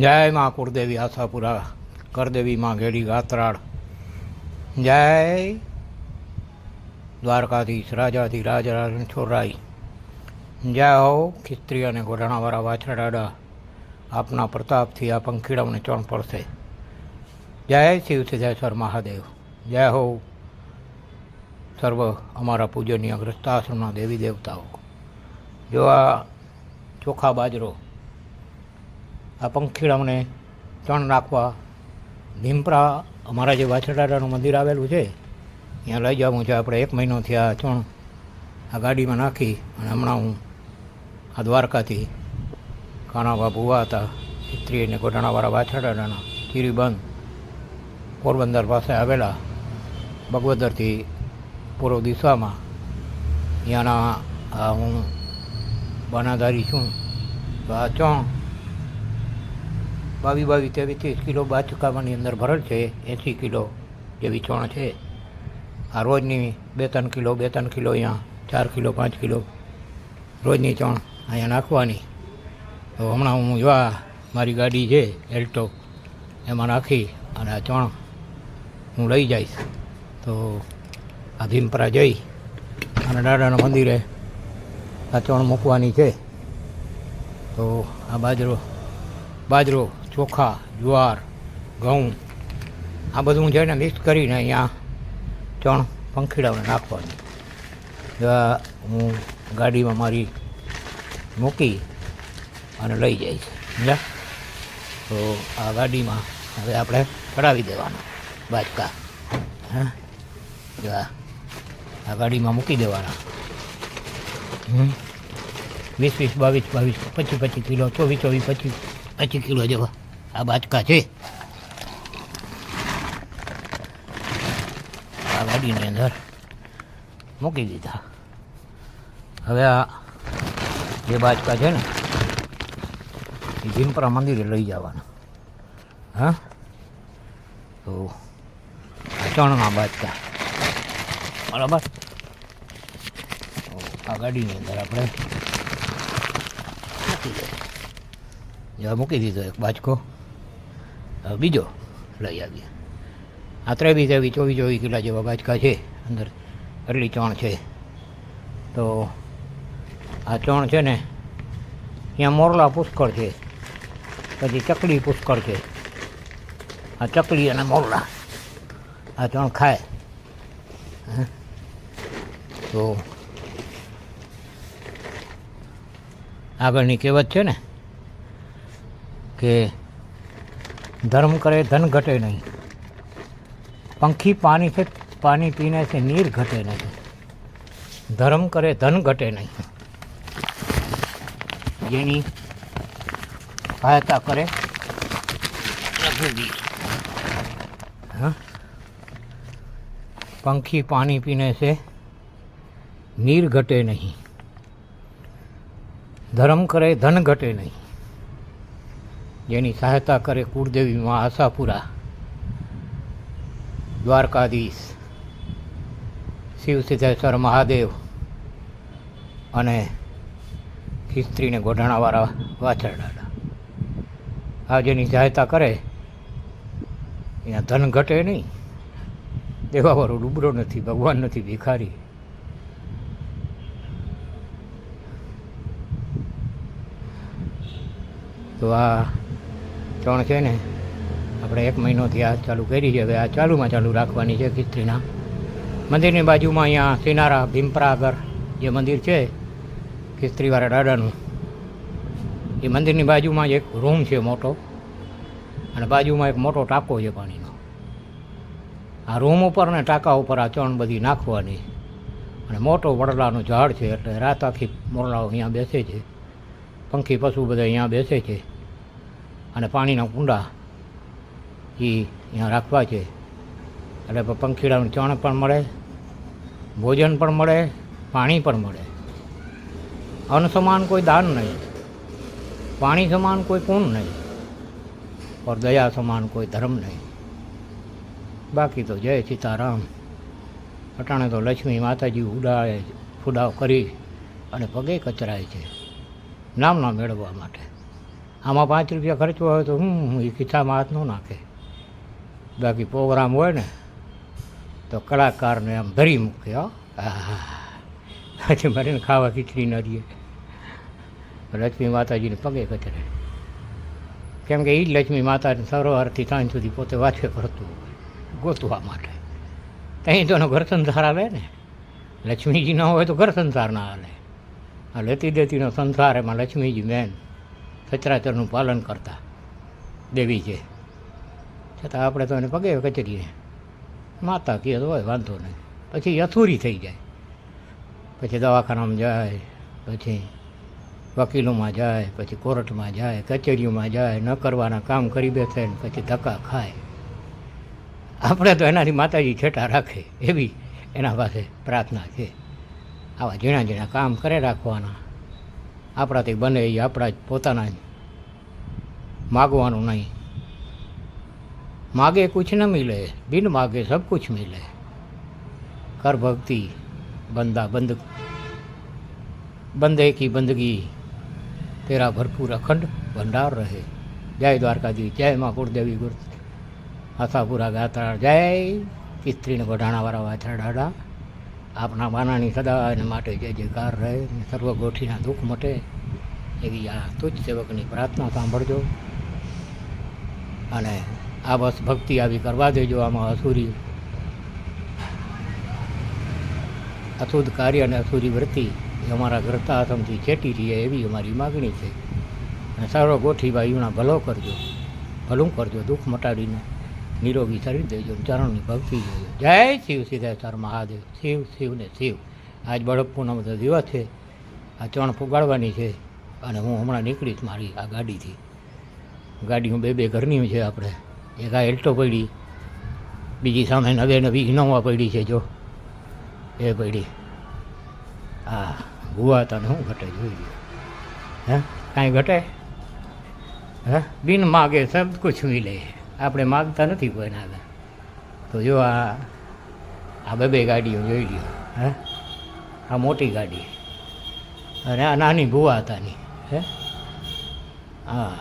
જય માં કુળદેવી આશાપુરા કરદેવી માં ઘેડી ગાત્રાળ જય દ્વારકાધીશ રાજાધી રાજ રાજન છોરાઈ જય હો ખિસ્ત્રી અને ગોઢાણાવાળા વાછરડાડા આપના પ્રતાપથી આ પંખીડાઓને ચણ પડશે જય શિવ સિદ્ધેશ્વર મહાદેવ જય હો સર્વ અમારા પૂજનીય ગ્રસ્તાશ્રમના દેવી દેવતાઓ। જો આ ચોખા બાજરો આ પંખીડાઓને ચણ નાખવા ભીમપરા અમારા જે વાછડાનું મંદિર આવેલું છે, ત્યાં લઈ જવું છે આપણે એક મહિનોથી આ ચણ આ ગાડીમાં નાખી અને હમણાં હું આ દ્વારકાથી કાણાવા ભૂવા હતા સ્ત્રી અને ગોઢાણાવાળા વાછડાના ચીરીબંધ પોરબંદર પાસે આવેલા બગવદરથી પૂર્વ દિશામાં. ત્યાંના હું બનાધારી છું. તો આ ચણ બાવીસ બાવી તેવી ત્રીસ કિલો બાચકાવાની અંદર ભરેલ છે. એંસી કિલો જેવી ચણ છે. આ રોજની બે ત્રણ કિલો, બે ત્રણ કિલો અહીંયા, ચાર કિલો, પાંચ કિલો રોજની ચણ અહીંયા નાખવાની. તો હમણાં હું જોવા મારી ગાડી છે, એલ્ટો, એમાં નાખી અને આ ચણ હું લઈ જઈશ. તો આ ભીમપરા જઈ અને દાદાના મંદિરે આ ચણ મૂકવાની છે. તો આ બાજરો બાજરો ચોખા, જુવાર, ઘઉં, આ બધું છે ને મિક્સ કરીને અહીંયા ચણ પંખીડાઓને નાખવાની. હું ગાડીમાં મારી મૂકી અને લઈ જઈશ સમજા તો આ ગાડીમાં હવે આપણે ચડાવી દેવાના બાજકા. હા? આ ગાડીમાં મૂકી દેવાના. વીસ વીસ, બાવીસ બાવીસ, પચીસ પચીસ કિલો, ચોવીસ ચોવીસ, પચીસ પચીસ કિલો જેવા. આ બાચકા છે. આ ગાડીની અંદર મૂકી દીધા. હવે આ જે બાચકા છે ને, એ ભીમપરા મંદિરે લઈ જવાના. હા? તો ચણના બાચકા બરાબર? આ ગાડીની અંદર આપણે મૂકી મૂકી દીધો એક બાચકો બીજો લઈ આવીએ. આ ત્રેવીસ ત્રેવીસ ચોવીસ ચોવીસ કિલા જેવા બાચકા છે, અંદર એટલી ચણ છે. તો આ ચણ છે ને, ત્યાં મોરલા પુષ્કળ છે, પછી ચકલી પુષ્કળ છે. આ ચકલી અને મોરલા, આ ચણ ખાય? તો આગળની કહેવત છે ને, કે ધર્મ કરે ધન ઘટે નહીં પંખી પાણી છે પાણી પીને છે નીર ઘટે નહીં ધર્મ કરે ધન ઘટે નહીં જેની સહાયતા કરે રઘુવીર હા પંખી પાણી પીને છે નીર ઘટે નહીં ધર્મ કરે ધન ઘટે નહીં જેની સહાયતા કરે કુળદેવીમાં આશાપુરા, દ્વારકાધીશ, શિવ સિદ્ધેશ્વર મહાદેવ અને ખિસ્ત્રીને ગોઢાણાવાળા વાછરડાડા આ જેની સહાયતા કરે, એના ધન ઘટે નહીં. દેવાવાળો ડૂબરો નથી, ભગવાન નથી ભિખારી. તો આ ચણ છે ને, આપણે એક મહિનોથી આ ચાલુ કરી છે. હવે આ ચાલુમાં ચાલુ રાખવાની છે ખિસ્ત્રીના. મંદિરની બાજુમાં અહીંયા સિનારા ભીમપરા જે મંદિર છે, ખિસ્ત્રીવાળા દાદાનું. એ મંદિરની બાજુમાં જ એક રૂમ છે મોટો અને બાજુમાં એક મોટો ટાંકો છે પાણીનો. આ રૂમ ઉપર ને ટાંકા ઉપર આ ચણ બધી નાખવાની. અને મોટો વડલાનું ઝાડ છે એટલે રાત આખી મોરલાઓ અહીંયા બેસે છે. પંખી પશુ બધા અહીંયા બેસે છે. અને પાણીના કુંડા એ અહીંયા રાખવા છે. એટલે પંખીડાનું ચણ પણ મળે, ભોજન પણ મળે, પાણી પણ મળે. અન્ન સમાન કોઈ દાન નહીં પાણી સમાન કોઈ પૂર્ણ નહીં, ઓર દયા સમાન કોઈ ધર્મ નહીં. બાકી તો જય સીતારામ. અટાણે તો લક્ષ્મી માતાજી ઉડાડે ફુડાવ કરી અને પગે કચરાય છે. નામના મેળવવા માટે. આમાં પાંચ રૂપિયા ખર્ચવા હોય તો હું એ ખિસ્સામાં હાથ ન નાખે. બાકી પ્રોગ્રામ હોય ને, તો કલાકારને આમ ધરી મૂકે, હો. આહા. પછી મારીને ખાવા ખીચડી ન રહીએ. લક્ષ્મી માતાજીને પગે કચરે કેમ કે એ જ લક્ષ્મી માતાને સરોવરથી સાંજ સુધી પોતે વાંચે કરતું હોય, ગોતવા માટે. ત્યાં તો એનો ઘર સંસાર હાલે ને. લક્ષ્મીજી ન હોય તો ઘર સંસાર ના હાલે. આ લેતી દેતીનો સંસાર એમાં લક્ષ્મીજી મેન સચરાચરનું પાલન કરતા દેવી છે. છતાં આપણે તો એને પગે કચરીએ. માતા કહે તો હોય વાંધો નહીં. પછી અથૂરી થઈ જાય. પછી દવાખાનામાં જાય, પછી વકીલોમાં જાય, પછી કોર્ટમાં જાય, કચેરીઓમાં જાય, ન કરવાના કામ કરી બેસે ને પછી ધક્કા ખાય. આપણે તો એનાથી માતાજી છેટા રાખે એવી એના પાસે પ્રાર્થના છે. આવા ઝીણા ઝીણા કામ કરે રાખવાના. આપણાથી બને એ આપણા જ પોતાના માગવાનું નહીં. માગે કુછ ન મિલે, બિન માગે સબ કુછ મિલે. કર ભક્તિ, બંદા બંદ બંદે કી બંદગી, તેરા ભરપૂર અખંડ ભંડાર રહે. જય દ્વારકાધીશ, જય મા કુળદેવી ગુર. આશાપુરા ગાતા જય કિસ્ત્રીને ગઢાણાવાળા વાછરા આપના માનાની સદા એને માટે જે જે કાર રહે સર્વ ગોઠીના દુઃખ મટે, એવી આ તુજ સેવકની પ્રાર્થના સાંભળજો. અને આ બસ ભક્તિ આવી કરવા દેજો આમાં અસુરી. અશુદ્ધ કાર્ય અને અસુરી વૃત્તિ એ અમારા ગ્રતા આશ્રમથી છેટી રહીએ એવી અમારી માગણી છે. અને સર્વ ગોઠી ભાઈઓના ભલો કરજો. ભલું કરજો, દુઃખ મટાડીને. નિરોગી શરીર દેજો, ચરણની ભક્તિ જોજો જય શિવ સિદ્ધેશ્વર મહાદેવ. શિવ શિવ ને શિવ. આજ બળપ પૂનમનો દિવસ છે. આ ચણ ફુગાડવાની છે અને હું હમણાં નીકળીશ મારી આ ગાડીથી. ગાડી હું બે બે ઘરની છે આપણે. એક આ એલ્ટો પડી, બીજી સામે નવે નવી ઇનોવા પડી છે જો. એ પડી. હા ભૂવા તને શું ઘટે જોઈ લ્યો. હે? કાંઈ ઘટે? હે? બિન માગે સબ કુછ મિલે. આપણે માગતા નથી કોઈના આગળ તો જો આ આ બે બે ગાડીઓ જોઈ લ્યો, હે? આ મોટી ગાડી. અને આ નાની ભૂવા હતાની, હે? હા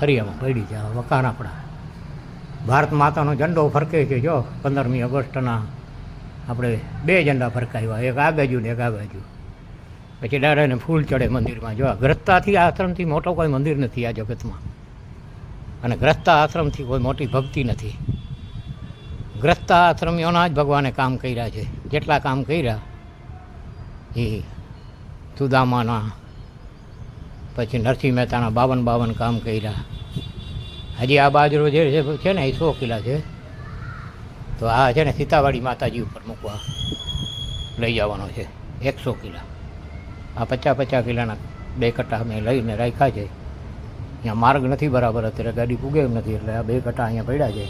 ફરિયામાં પડી જાય મકાન આપણા ભારત માતાનો ઝંડો ફરકે છે, જો, પંદરમી ઓગસ્ટના. આપણે બે ઝંડા ફરકાવ્યા, એક આ બાજુ ને એક આ બાજુ. પછી દાદાને ફૂલ ચડે મંદિરમાં. જો ગ્રસ્તાથી આશ્રમથી મોટો કોઈ મંદિર નથી આ જગતમાં. અને ગ્રસ્તા આશ્રમથી કોઈ મોટી ભક્તિ નથી. ગ્રસ્તા આશ્રમીઓના જ ભગવાને કામ કર્યા છે. જેટલા કામ કર્યા, એ સુદામાના, પછી નરસિંહ મહેતાના બાવન બાવન કામ કર્યા. હજી આ બાજરો જે છે- ને, એ સો કિલા છે. તો આ છે ને, સીતાવાડી માતાજી ઉપર મૂકવા લઈ જવાનો છે. એકસો કિલા. આ પચાસ પચાસ કિલાના બે કટ્ટા અમે લઈને રાખ્યા છે. અહીંયા માર્ગ નથી બરાબર, અત્યારે ગાડી પૂગે એમ નથી એટલે આ બે કટા અહીંયા પડ્યા છે.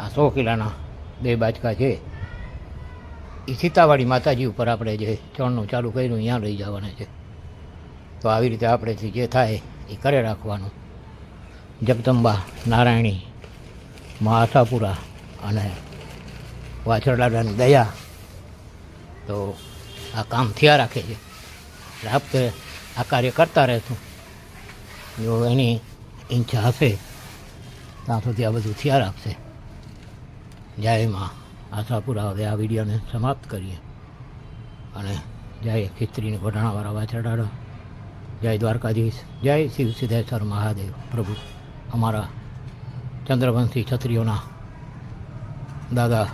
આ સો કિલાના બે બાચકા છે. એ સીતાવાડી માતાજી ઉપર આપણે જે ચણનું ચાલુ કર્યું અહીંયા લઈ જવાના છે. તો આવી રીતે આપણેથી જે થાય એ કરે રાખવાનું. જગદંબા, નારાયણી, મા આશાપુરા અને વાછરડાની દયા. તો આ કામ થયા રાખે છે. એટલે આપણે આ કાર્ય કરતા રહેશું. જો એની ઈચ્છા હશે, ત્યાં સુધી આ બધું થયા રાખશે. જય માં આશાપુરા. હવે આ વિડીયોને સમાપ્ત કરીએ. અને જય ખિસ્ત્રીને ઘોટાણાવાળા વાછરડાડા જય દ્વારકાધીશ. જય શિવ સિદ્ધેશ્વર મહાદેવ પ્રભુ. અમારા ચંદ્રવંશી ક્ષત્રિયોના દાદા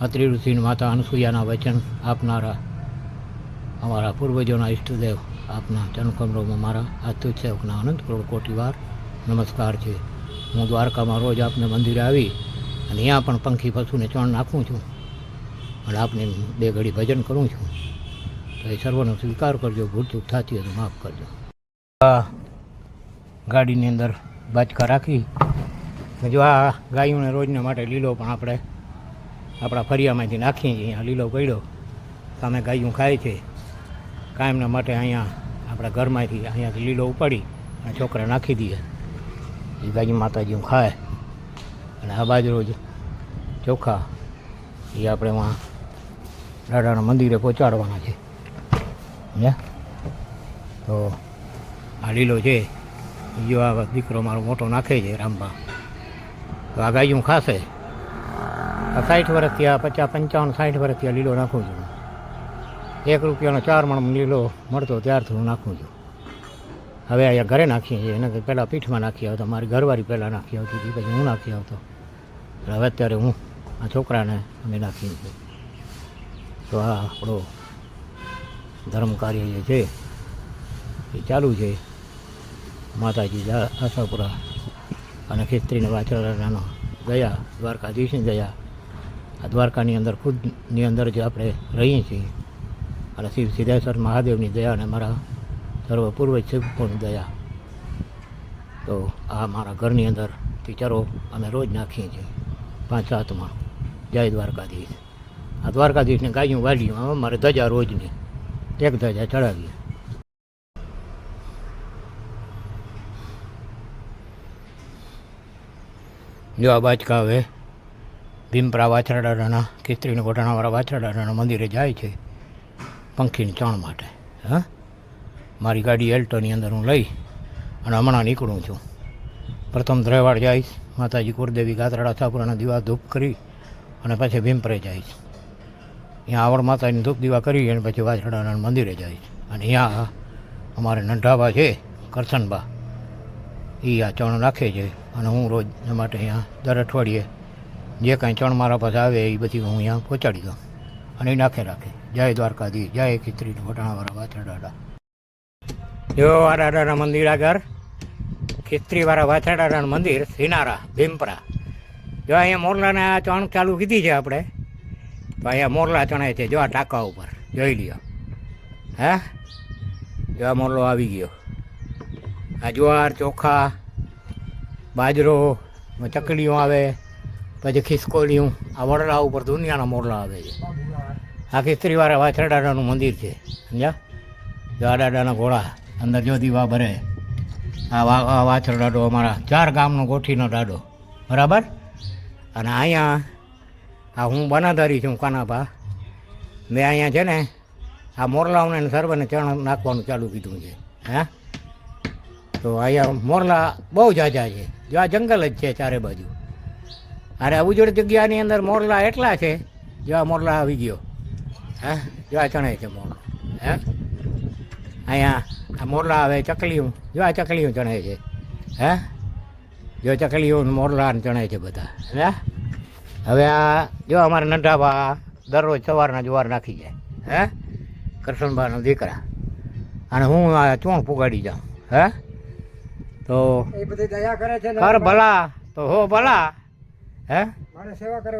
અત્રિ ઋષિ માતા અનસુયાના વચન આપનારા અમારા પૂર્વજોના ઈષ્ટદેવ આપના જન્મકમરોમાં મારા આતુજ સેવકના અનંત કરોડ કોટી વાર નમસ્કાર છે. હું દ્વારકામાં રોજ આપને મંદિરે આવી અને અહીંયા પણ પંખી પશુને ચણ નાખું છું અને આપને બે ઘડી ભજન કરું છું. તો એ સર્વનો સ્વીકાર કરજો, ભૂલચૂક થતી હોય તો માફ કરજો. ગાડીની અંદર બાચકા રાખી જો આ ગાયોને રોજને માટે લીલો પણ આપણે આપણા ફરિયામાંથી નાખીએ છીએ. લીલો પડ્યો. સામે ગાયું ખાય છે. કાયમના માટે અહીંયા આપણા ઘરમાંથી અહીંયાથી લીલો ઉપાડી અને છોકરા નાખી દઈએ. એ બાજુ માતાજી ખાય. અને આ બાજુ રોજ ચોખા. એ આપણે એમાં દાદાના મંદિરે પહોંચાડવાના છે. હે? તો આ લીલો છે. બીજો આ દીકરો મારો મોટો નાખે છે રામબા તો આ ગાયું ખાશે. સાઠ વર્ષથી આ પચાસ પંચાવન, સાઠ વર્ષથી આ લીલો નાખું છું. એક રૂપિયાનો ચાર મણ લીલો મળતો ત્યારથી હું નાખું છું. હવે અહીંયા ઘરે નાખીએ છીએ. એને પહેલાં પીઠમાં નાખી આવતો. મારી ઘરવાળી પહેલાં નાખી આવતી હતી. પછી હું નાખી આવતો. હવે અત્યારે હું આ છોકરાને અમે નાખીએ છીએ. તો આ આપણો ધર્મ કાર્ય જે છે, એ ચાલુ છે. માતાજી આશાપુરા અને ખેસ્ત્રીને વાછરડાનો ગયા દ્વારકાધીશને ગયા આ દ્વારકાની અંદર ખુદની અંદર જે આપણે રહીએ છીએ અને શિવ સિદ્ધેશ્વર મહાદેવની દયા અને મારા સર્વ પૂર્વજ શિવકોની દયા. તો આ મારા ઘરની અંદર પિક્ચરો અમે રોજ નાખીએ છીએ. પાંચ સાતમાં જય દ્વારકાધીશ. આ દ્વારકાધીશને ગાયું વાળ્યું હવે મારે ધજા રોજની. એક ધજા ચડાવીએ. જો આ બાચકા હવે ભીમપરા વાછરડાના કિસ્ત્રીના ઘોટાણાવાળા વાછરડાના મંદિરે જાય છે. પંખીની ચણ માટે. હા? મારી ગાડી એલ્ટોની અંદર હું લઈ અને હમણાં નીકળું છું. પ્રથમ દ્રેવાડ જઈશ, માતાજી કુરદેવી ગાતરાડા સાપુરાના દીવા ધૂપ કરી અને પછી ભીમપરે જઈશ. ત્યાં આવડ માતાની ધૂપ દીવા કરી અને પછી વાછડાના મંદિરે જઈશ. અને અહીંયા અમારે નંઢાબા છે, કરશનબા. એ આ ચણ નાખે છે અને હું રોજ એ માટે અહીંયા દર અઠવાડિયે જે કાંઈ ચણ મારા પાસે આવે એ બધી હું અહીંયા પહોંચાડી દઉં. અને એ નાખે રાખે. જય દ્વારકાધી જય ખીચરી વટાણાવાળા જો આ મંદિર આગળ ખીચરીવાળા વાછરડાનું મંદિર સિનારા ભીમપરા. જો અહીંયા મોરલાને ચણ ચાલુ કીધી છે આપણે, તો અહીંયા મોરલા ચણાય છે, જો આ ટાંકા ઉપર, જોઈ લ્યો. હે? જો આ મોરલો આવી ગયો. આ જુવાર, ચોખા, બાજરો, ચકલીઓ આવે, પછી ખિસકોલીઓ, આ વડલા ઉપર દુનિયાના મોરલા આવે છે. આ ખિસ્ત્રીવાળા વાછરડાનું મંદિર છે, સમજ્યા? દાદાના ઘોડા અંદર જો દીવા ભરે, આ વા, આ વાછર દાડો અમારા ચાર ગામનો ગોઠીનો દાડો. બરાબર? અને અહીંયા, આ હું બનાધારી છું કાનાભા. મેં અહીંયા છે ને, આ મોરલાઓને સર્વને ચણ નાખવાનું ચાલુ કીધું છે, હા? તો અહીંયા મોરલા બહુ જાજા છે. જો આ જંગલ જ છે ચારે બાજુ. અરે ઉજળ જગ્યાની અંદર મોરલા એટલા છે, જો આ મોરલા આવી ગયો. હે? જો આ ચણાય છે મોરલો હે? અહીંયા આ મોરલા આવે ચકલીઓ જો આ ચકલીઓ ચણાય છે. હે? જો ચકલીઓ મોરલા ચણે ચણાય છે બધા. હે? હવે આ જો અમારા નંઢાબા દરરોજ સવારના જુવાર નાખી જાય. હે? કરશનબાના દીકરા. અને હું આ ચોણ પુગાડી જાઉં. હે? તો એ બધી દયા કરે ભલા. તો હો ભલા. હે?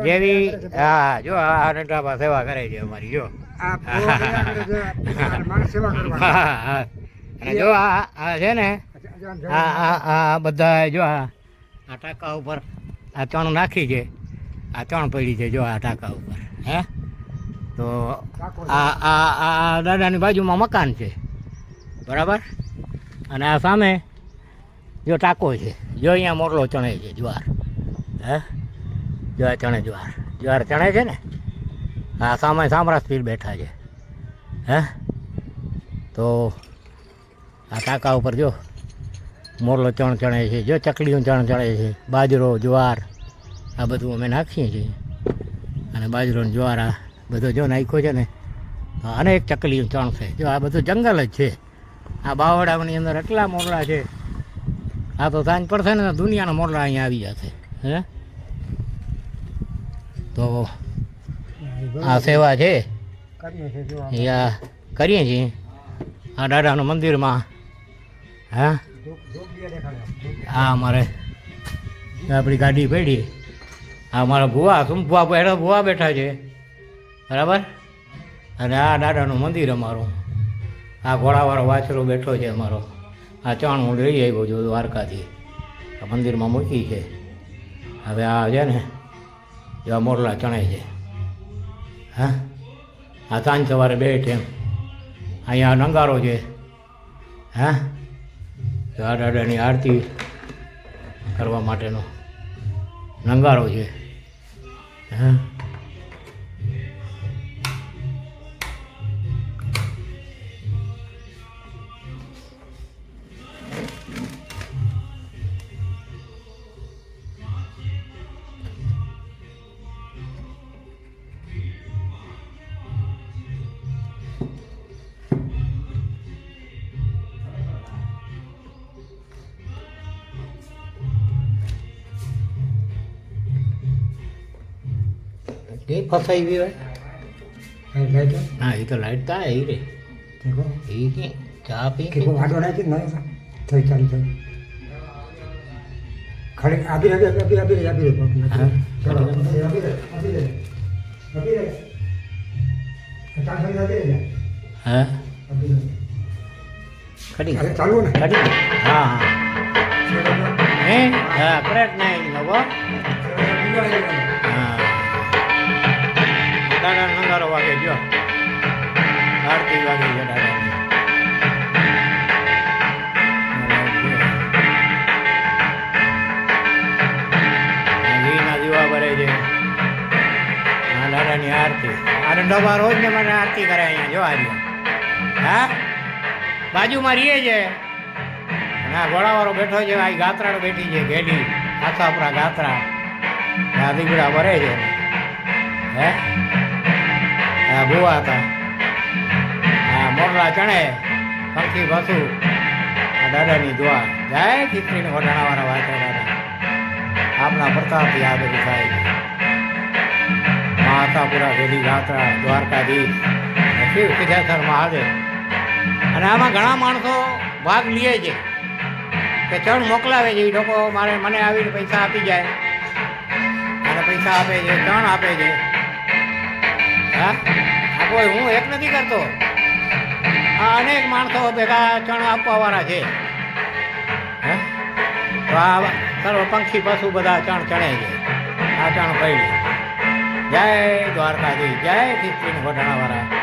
જેવી. હા જો આ નંઢાબા સેવા કરે છે અમારી જો. અને જો આ છે ને આ આ બધા જો આ ટાંકા ઉપર આ ચણ નાખી છે. આ ત્રણ પડી છે જો આ ટાંકા ઉપર હે? તો આ આ આ દાદાની બાજુમાં મકાન છે. બરાબર? અને આ સામે જો ટાંકો છે. જો અહીંયા મોરલો ચણે છે જુવાર હે? જો ચણે જુવાર. જુવાર ચણે છે ને? આ સામે સામરાજ પીર બેઠા છે. હે? તો આ કાકા ઉપર જો, મોરલો ચણ ચણે છે, જો ચકલીઓ ચણ ચણે છે, બાજરો, જુવાર, આ બધું અમે નાખીએ છીએ. અને બાજરો જુવાર આ બધો જો નાખ્યો છે ને અનેક ચકલીઓ ચણ છે. જો આ બધું જંગલ જ છે. આ બાવડાની અંદર એટલા મોરલા છે. આ તો સાંજ પડશે ને દુનિયાના મોરલા અહીંયા આવી જશે. હે? તો આ સેવા છે. આ કરીએ છીએ. આ દાદાના મંદિરમાં હા? હા આ અમારે આપણી ગાડી પડી. આ મારા ભુવા શું ભુવા બેઠા ભુવા બેઠા છે. બરાબર? અને આ દાદાનું મંદિર અમારું. આ ઘોડાવાળો વાછરો બેઠો છે અમારો. આ ચણ હું લઈ આવ્યો છું દ્વારકાથી. આ મંદિરમાં મૂકી છે. હવે આ છે ને એવા મોરલા ચણે છે. હા? આ સાંજ સવારે બે ટેમ અહીંયા નંગારો છે. હા? દાદાની આરતી કરવા માટેનો નંગારો છે. હા? એ ફસાઈ ગઈ હોય. લાઈટ હા એ તો લાઈટ તા એ રે એ કે ચા પી કે વાડો નહીં નહીં? થઈ ચાલી થઈ ખડે આપી રહે આપી આપી આપી. ચલો આપી રહે હા. ખડી. ચાલુ ને. ખડી. હા હા. હે? હા કરેક્ટ નહીં લોકો હા દાદા નંગારો વાગે, જો. આરતી વાગે છે દાદાની દીવા ભરે છે. આ દાદાની આરતી. આ ડબ્બા રોજ ને મને આરતી કરે અહીંયા, જો આજે હા? બાજુમાં રહીએ છે. ના ઘોડાવાળો બેઠો છે, આ ગાત્રાળો બેઠી છે, ઘેડી. આથાપુરા ગાત્રા. આ ભરે છે. હે? આ ભુવા હતા. આ મોરલા ચણે પંખી ભાસુ. આ દાદાની દુઆ. જાય ચિત્રીને વટાણાવાળા વાંચે દાદા. આપણા પ્રતાપથી આ બધું થાય છે. મા આથાપુરા ગાત્રા, દ્વારકાધીશ. શિવ સિદ્ધેશ્વર મહાદેવ અને આમાં ઘણા માણસો ભાગ લે છે. કે ચણ મોકલાવે છે એ લોકો. મારે મને આવીને પૈસા આપી જાય. અને પૈસા આપે છે, ચણ આપે છે. હા? આ કોઈ, હું એક નથી કરતો. આ અનેક માણસો ભેગા ચણ આપવાવાળા છે. હે? તો આ સર્વ પંખી પશુ બધા ચણ ચણે છે. આ ચણ પડી જય દ્વારકાજી જય કૃષ્ણ ઘોટાણાવાળા